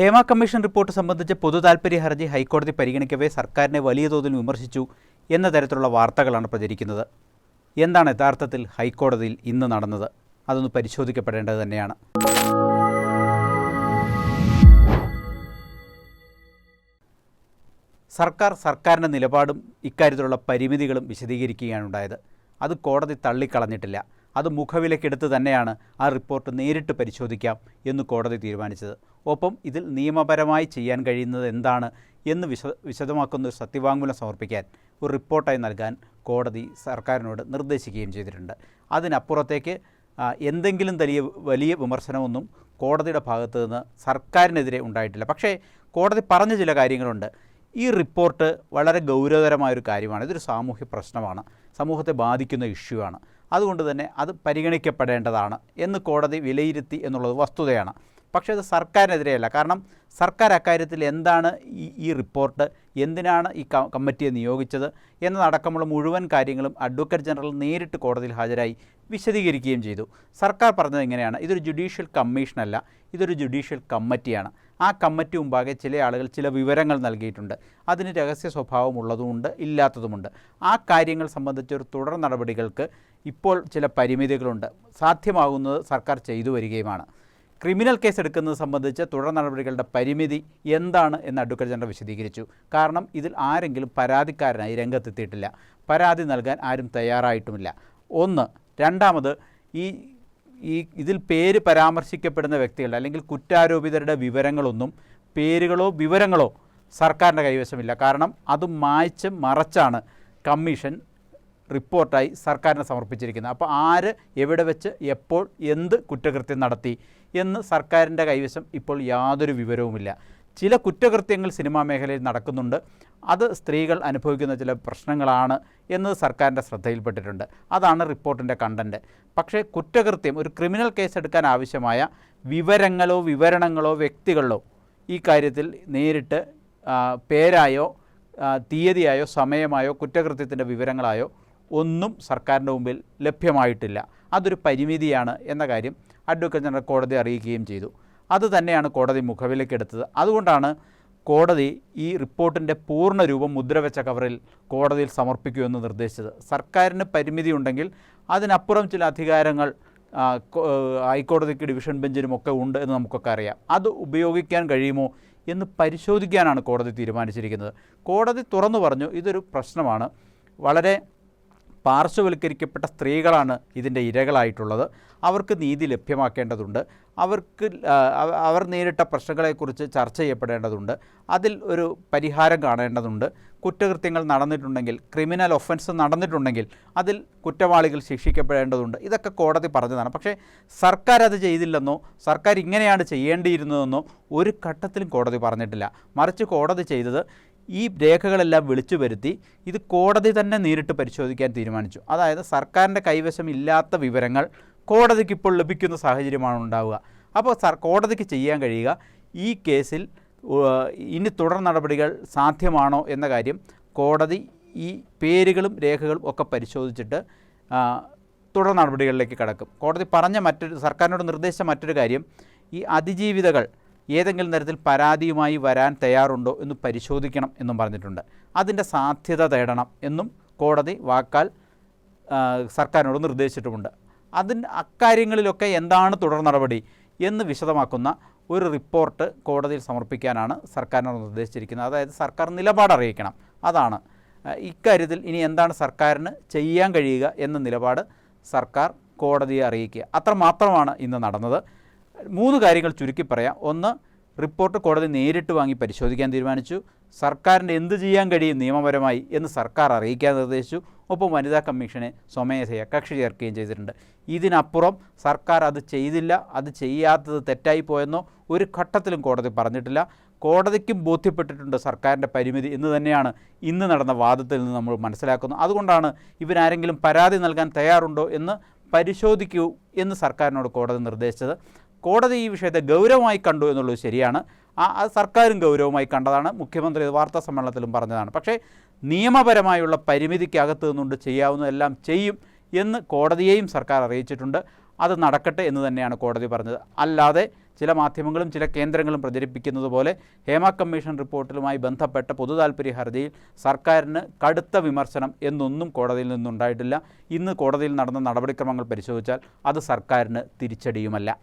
Hema commission report സംബന്ധിച്ച് പൊതുതാൽപര്യ ഹർജി ഹൈക്കോടതി പരിഗണിക്കവേ സർക്കാരിനെ വലിയ തോതിൽ വിമർശിച്ചു എന്ന തരത്തിലുള്ള വാർത്തകളാണ് പ്രചരിക്കുന്നത്. എന്താണ് യഥാർത്ഥത്തിൽ ഹൈക്കോടതിയിൽ ഇന്ന് നടന്നത്? അതൊന്ന് പരിശോധിക്കപ്പെടേണ്ടത് തന്നെയാണ്. സർക്കാർ സർക്കാരിന്റെ നിലപാടും ഇക്കാര്യത്തിലുള്ള പരിമിതികളും വിശദീകരിക്കുകയാണ് ഉണ്ടായത്. അത് കോടതി തള്ളിക്കളഞ്ഞിട്ടില്ല. അത് മുഖവിലക്കെടുത്ത് തന്നെയാണ് ആ റിപ്പോർട്ട് നേരിട്ട് പരിശോധിക്കാം എന്ന് കോടതി തീരുമാനിച്ചത്. ഒപ്പം ഇതിൽ നിയമപരമായി ചെയ്യാൻ കഴിയുന്നത് എന്താണ് എന്ന് വിശ വിശദമാക്കുന്ന ഒരു സത്യവാങ്മൂലം സമർപ്പിക്കാൻ ഒരു റിപ്പോർട്ടായി നൽകാൻ കോടതി സർക്കാരിനോട് നിർദ്ദേശിക്കുകയും ചെയ്തിട്ടുണ്ട്. അതിനപ്പുറത്തേക്ക് എന്തെങ്കിലും വലിയ വലിയ വിമർശനമൊന്നും കോടതിയുടെ ഭാഗത്തു നിന്ന് സർക്കാരിനെതിരെ ഉണ്ടായിട്ടില്ല. പക്ഷേ കോടതി പറഞ്ഞ ചില കാര്യങ്ങളുണ്ട്. ഈ റിപ്പോർട്ട് വളരെ ഗൗരവതരമായൊരു കാര്യമാണ്. ഇതൊരു സാമൂഹ്യ പ്രശ്നമാണ്. സമൂഹത്തെ ബാധിക്കുന്ന ഇഷ്യൂ ആണ് അതുകൊണ്ട് തന്നെ അത് പരിഗണിക്കപ്പെടേണ്ടതാണ് എന്ന് കോടതി വിലയിരുത്തി എന്നുള്ളത് വസ്തുതയാണ്. പക്ഷേ അത് സർക്കാരിനെതിരെയല്ല. കാരണം സർക്കാർ അക്കാര്യത്തിൽ എന്താണ് ഈ ഈ റിപ്പോർട്ട് എന്തിനാണ് ഈ കമ്മിറ്റിയെ നിയോഗിച്ചത് എന്നതടക്കമുള്ള മുഴുവൻ കാര്യങ്ങളും അഡ്വക്കേറ്റ് ജനറൽ നേരിട്ട് കോടതിയിൽ ഹാജരായി വിശദീകരിക്കുകയും ചെയ്തു. സർക്കാർ പറഞ്ഞത് എങ്ങനെയാണ് ഇതൊരു ജുഡീഷ്യൽ കമ്മീഷനല്ല ഇതൊരു ജുഡീഷ്യൽ കമ്മിറ്റിയാണ്. ആ കമ്മിറ്റി മുമ്പാകെ ചില ആളുകൾ ചില വിവരങ്ങൾ നൽകിയിട്ടുണ്ട്. അതിന് രഹസ്യ സ്വഭാവമുള്ളതുമുണ്ട് ഇല്ലാത്തതുമുണ്ട്. ആ കാര്യങ്ങൾ സംബന്ധിച്ചൊരു തുടർ നടപടികൾക്ക് ഇപ്പോൾ ചില പരിമിതികളുണ്ട്. സാധ്യമാകുന്നത് സർക്കാർ ചെയ്തു വരികയുമാണ്. ക്രിമിനൽ കേസ് എടുക്കുന്നത് സംബന്ധിച്ച് തുടർ നടപടികളുടെ പരിമിതി എന്താണ് എന്ന് അഡ്വക്കേറ്റ് ജനറൽ വിശദീകരിച്ചു. കാരണം ഇതിൽ ആരെങ്കിലും പരാതിക്കാരനായി രംഗത്തെത്തിയിട്ടില്ല. പരാതി നൽകാൻ ആരും തയ്യാറായിട്ടുമില്ല. ഒന്ന് രണ്ടാമത് ഈ ഈ ഇതിൽ പേര് പരാമർശിക്കപ്പെടുന്ന വ്യക്തികളുടെ അല്ലെങ്കിൽ കുറ്റാരോപിതരുടെ വിവരങ്ങളൊന്നും പേരുകളോ വിവരങ്ങളോ സർക്കാരിന്റെ കൈവശമില്ല. കാരണം അത് മായ്ച്ച് മറച്ചാണ് കമ്മീഷൻ റിപ്പോർട്ടായി സർക്കാരിന് സമർപ്പിച്ചിരിക്കുന്നത്. അപ്പോൾ ആര് എവിടെ വെച്ച് എപ്പോൾ എന്ത് കുറ്റകൃത്യം നടത്തി എന്ന് സർക്കാരിന്റെ കൈവശം ഇപ്പോൾ യാതൊരു വിവരവുമില്ല. ചില കുറ്റകൃത്യങ്ങൾ സിനിമാ മേഖലയിൽ നടക്കുന്നുണ്ട്. അത് സ്ത്രീകൾ അനുഭവിക്കുന്ന ചില പ്രശ്നങ്ങളാണ് എന്നത് സർക്കാരിന്റെ ശ്രദ്ധയിൽപ്പെട്ടിട്ടുണ്ട്. അതാണ് റിപ്പോർട്ടിന്റെ കണ്ടന്റ് പക്ഷേ കുറ്റകൃത്യം ഒരു ക്രിമിനൽ കേസ് എടുക്കാൻ ആവശ്യമായ വിവരങ്ങളോ വിവരണങ്ങളോ വ്യക്തികളോ ഈ കാര്യത്തിൽ നേരിട്ട് പേരായോ തീയതിയായോ സമയമായോ കുറ്റകൃത്യത്തിന്റെ വിവരങ്ങളായോ ഒന്നും സർക്കാരിന്റെ മുമ്പിൽ ലഭ്യമായിട്ടില്ല. അതൊരു പരിമിതിയാണ് എന്ന കാര്യം അഡ്വക്കേറ്റ് ജനറൽ കോടതി അറിയിക്കുകയും ചെയ്തു. അത് തന്നെയാണ് കോടതി മുഖവിലേക്കെടുത്തത് അതുകൊണ്ടാണ് കോടതി ഈ റിപ്പോർട്ടിന്റെ പൂർണ രൂപം മുദ്രവെച്ച കവറിൽ കോടതിയിൽ സമർപ്പിക്കുമെന്ന് നിർദ്ദേശിച്ചത്. സർക്കാരിന് പരിമിതി ഉണ്ടെങ്കിൽ അതിനപ്പുറം ചില അധികാരങ്ങൾ ഹൈക്കോടതിക്ക് ഡിവിഷൻ ബെഞ്ചിനും ഒക്കെ ഉണ്ട് എന്ന് നമുക്കൊക്കെ അറിയാം. അത് ഉപയോഗിക്കാൻ കഴിയുമോ എന്ന് പരിശോധിക്കാനാണ് കോടതി തീരുമാനിച്ചിരിക്കുന്നത്. കോടതി തുറന്നു പറഞ്ഞു ഇതൊരു പ്രശ്നമാണ്. വളരെ പാർശ്വവൽക്കരിക്കപ്പെട്ട സ്ത്രീകളാണ് ഇതിന്റെ ഇരകളായിട്ടുള്ളത്. അവർക്ക് നീതി ലഭ്യമാക്കേണ്ടതുണ്ട്. അവർക്ക് അവർ നേരിട്ട പ്രശ്നങ്ങളെക്കുറിച്ച് ചർച്ച ചെയ്യപ്പെടേണ്ടതുണ്ട്. അതിൽ ഒരു പരിഹാരം കാണേണ്ടതുണ്ട്. കുറ്റകൃത്യങ്ങൾ നടന്നിട്ടുണ്ടെങ്കിൽ ക്രിമിനൽ ഒഫൻസ് നടന്നിട്ടുണ്ടെങ്കിൽ അതിൽ കുറ്റവാളികൾ ശിക്ഷിക്കപ്പെടേണ്ടതുണ്ട്. ഇതൊക്കെ കോടതി പറഞ്ഞതാണ്. പക്ഷേ സർക്കാർ അത് ചെയ്തില്ലെന്നോ സർക്കാർ ഇങ്ങനെയാണ് ചെയ്യേണ്ടിയിരുന്നതെന്നോ ഒരു ഘട്ടത്തിലും കോടതി പറഞ്ഞിട്ടില്ല. മറിച്ച് കോടതി ചെയ്തത് ഈ രേഖകളെല്ലാം വിളിച്ചു വരുത്തി ഇത് കോടതി തന്നെ നേരിട്ട് പരിശോധിക്കാൻ തീരുമാനിച്ചു. അതായത് സർക്കാരിന്റെ കൈവശം ഇല്ലാത്ത വിവരങ്ങൾ കോടതിക്ക് ഇപ്പോൾ ലഭിക്കുന്ന സാഹചര്യമാണ് ഉണ്ടാവുക. അപ്പോൾ സർ കോടതിക്ക് ചെയ്യാൻ കഴിയുക ഈ കേസിൽ ഇനി തുടർ നടപടികൾ സാധ്യമാണോ എന്ന കാര്യം കോടതി ഈ പേരുകളും രേഖകളും ഒക്കെ പരിശോധിച്ചിട്ട് തുടർ നടപടികളിലേക്ക് കടക്കും. കോടതി പറഞ്ഞ മറ്റൊരു സർക്കാരിനോട് നിർദ്ദേശിച്ച മറ്റൊരു കാര്യം ഈ അതിജീവിതകൾ ഏതെങ്കിലും തരത്തിൽ പരാതിയുമായി വരാൻ തയ്യാറുണ്ടോ എന്ന് പരിശോധിക്കണം എന്നും പറഞ്ഞിട്ടുണ്ട്. അതിന്റെ സാധ്യത തേടണം എന്നും കോടതി വാക്കാൽ സർക്കാരിനോട് നിർദ്ദേശിച്ചിട്ടുമുണ്ട്. അതിന് അക്കാര്യങ്ങളിലൊക്കെ എന്താണ് തുടർ നടപടി എന്ന് വിശദമാക്കുന്ന ഒരു റിപ്പോർട്ട് കോടതിയിൽ സമർപ്പിക്കാനാണ് സർക്കാരിനോട് നിർദ്ദേശിച്ചിരിക്കുന്നത്. അതായത് സർക്കാർ നിലപാട് അറിയിക്കണം. അതാണ്. ഇക്കാര്യത്തിൽ ഇനി എന്താണ് സർക്കാരിന് ചെയ്യാൻ കഴിയുക എന്ന നിലപാട് സർക്കാർ കോടതിയെ അറിയിക്കുക. അത്രമാത്രമാണ് ഇന്ന് നടന്നത്. മൂന്ന് കാര്യങ്ങൾ ചുരുക്കി പറയാം. ഒന്ന് റിപ്പോർട്ട് കോടതി നേരിട്ട് വാങ്ങി പരിശോധിക്കാൻ തീരുമാനിച്ചു. സർക്കാരിന് എന്ത് ചെയ്യാൻ കഴിയും നിയമപരമായി എന്ന് സർക്കാർ അറിയിക്കാൻ നിർദ്ദേശിച്ചു. ഒപ്പം വനിതാ കമ്മീഷനെ സ്വമേധയ കക്ഷി ചേർക്കുകയും ചെയ്തിട്ടുണ്ട്. ഇതിനപ്പുറം സർക്കാർ അത് ചെയ്തില്ല. അത് ചെയ്യാത്തത് തെറ്റായി പോയെന്നോ ഒരു ഘട്ടത്തിലും കോടതി പറഞ്ഞിട്ടില്ല. കോടതിക്കും ബോധ്യപ്പെട്ടിട്ടുണ്ട് സർക്കാരിന്റെ പരിമിതി എന്ന് തന്നെയാണ് ഇന്ന് നടന്ന വാദത്തിൽ നിന്ന് നമ്മൾ മനസ്സിലാക്കുന്നത്. അതുകൊണ്ടാണ് ഇവരാരെങ്കിലും പരാതി നൽകാൻ തയ്യാറുണ്ടോ എന്ന് പരിശോധിക്കൂ എന്ന് സർക്കാരിനോട് കോടതി നിർദ്ദേശിച്ചത്. കോടതി ഈ വിഷയത്തെ ഗൗരവമായി കണ്ടു എന്നുള്ളത് ശരിയാണ്. ആ സർക്കാരും ഗൗരവമായി കണ്ടതാണ്. മുഖ്യമന്ത്രി വാർത്താ സമ്മേളനത്തിലും പറഞ്ഞതാണ്. പക്ഷേ നിയമപരമായുള്ള പരിമിതിക്കകത്ത് നിന്നുകൊണ്ട് ചെയ്യാവുന്നതെല്ലാം ചെയ്യും എന്ന് കോടതിയെയും സർക്കാർ അറിയിച്ചിട്ടുണ്ട്. അത് നടക്കട്ടെ എന്ന് തന്നെയാണ് കോടതി പറഞ്ഞത്. അല്ലാതെ ചില മാധ്യമങ്ങളും ചില കേന്ദ്രങ്ങളും പ്രചരിപ്പിക്കുന്നത് പോലെ ഹേമ കമ്മീഷൻ റിപ്പോർട്ടിലുമായി ബന്ധപ്പെട്ട പൊതുതാൽപര്യ ഹർജിയിൽ സർക്കാരിന് കടുത്ത വിമർശനം എന്നൊന്നും കോടതിയിൽ നിന്നുണ്ടായിട്ടില്ല. ഇന്ന് കോടതിയിൽ നടന്ന നടപടിക്രമങ്ങൾ പരിശോധിച്ചാൽ അത് സർക്കാരിന് തിരിച്ചടിയുമല്ല.